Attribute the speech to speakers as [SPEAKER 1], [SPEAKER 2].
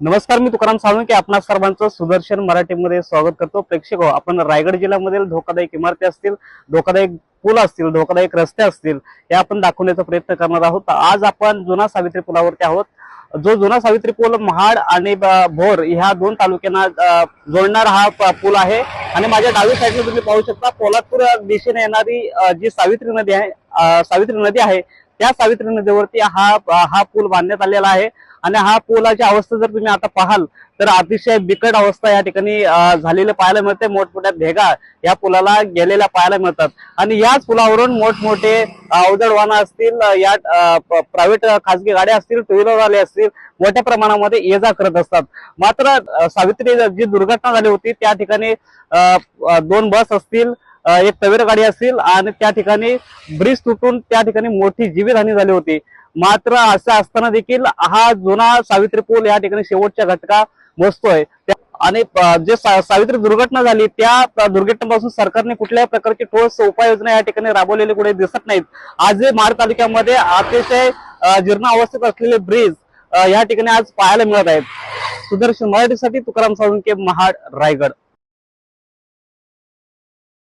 [SPEAKER 1] नमस्कार मी तुकाराम साळुंके. आपणा सर्वांचं सुदर्शन मराठीमध्ये स्वागत करतो. प्रेक्षक हो, आपण रायगड जिल्ह्यामधील धोकादायक इमारती असतील धोकादायक पूल असतील धोकादायक रस्ते असतील हे आपण दाखवण्याचा प्रयत्न करणार आहोत. आज आपण जुना सावित्री पुलावरती आहोत. जो जुना सावित्री पूल महाड आणि भोर ह्या दोन तालुक्यांना जोडणार जोडणारा हा पूल आहे. आणि माझ्या डावी साईडला तुम्ही पाहू शकता पोलादपूर दिशेने येणारी जी सावित्री नदी आहे सावित्री नदी आहे त्या सावित्री नदीवरती हा हा पूल बांधण्यात आलेला आहे. आणि हा पुलाची अवस्था जर तुम्ही आता पाहाल तर अतिशय बिकट अवस्था या ठिकाणी झालेलं झालेली पाहायला मिळते मोठमोठ्या भेगा या पुलाला गेलेल्या पाहायला मिळतात. आणि याच पुलावरून मोठमोठे अवजड वाहन असतील या प्रायव्हेट खासगी गाड्या असतील टू व्हीलरवाले असतील मोठ्या प्रमाणामध्ये ये जा करत असतात. मात्र सावित्री जी दुर्घटना झाली होती त्या ठिकाणी दोन बस असतील एक तवेर गाडी असेल आणि त्या ठिकाणी ब्रिज तुटून त्या ठिकाणी मोठी जीवितहानी झाली होती. मात्र असं असताना देखील हा जुना सावित्री पूल या ठिकाणी शेवटच्या घटका बसतोय. आणि जे सावित्री दुर्घटना झाली त्या दुर्घटनेपासून सरकारने कुठल्याही प्रकारची ठोस उपाययोजना या ठिकाणी राबवलेली कुठे दिसत नाहीत. आज महाड तालुक्यामध्ये अतिशय जीर्ण अवस्थेत असलेले ब्रिज या ठिकाणी आज पाहायला मिळत आहेत. सुदर्शन मराठीसाठी तुकाराम साळुंके महाड रायगड.